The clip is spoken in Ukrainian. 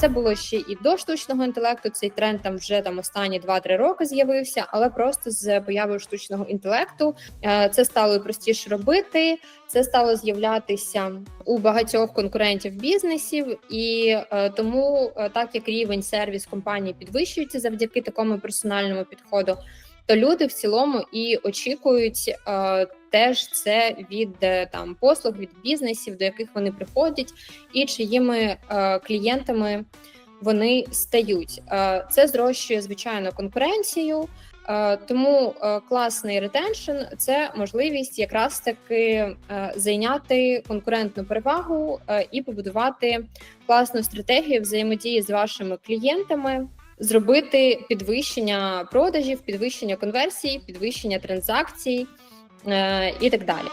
Це було ще і до штучного інтелекту. Цей тренд там вже там останні 2-3 роки з'явився, але просто з появою штучного інтелекту е, це стало простіше робити. Це стало з'являтися у багатьох конкурентів бізнесів, і е, тому, е, так як рівень сервіс компанії підвищується завдяки такому персональному підходу, то люди в цілому і очікують теж це від е, там послуг від бізнесів, до яких вони приходять, і чиїми е, клієнтами вони стають. Е, це зрощує звичайно конкуренцію. Е, Тому е, класний ретеншн це можливість якраз таки зайняти конкурентну перевагу і побудувати класну стратегію взаємодії з вашими клієнтами, зробити підвищення продажів, підвищення конверсій, підвищення транзакцій і так далі.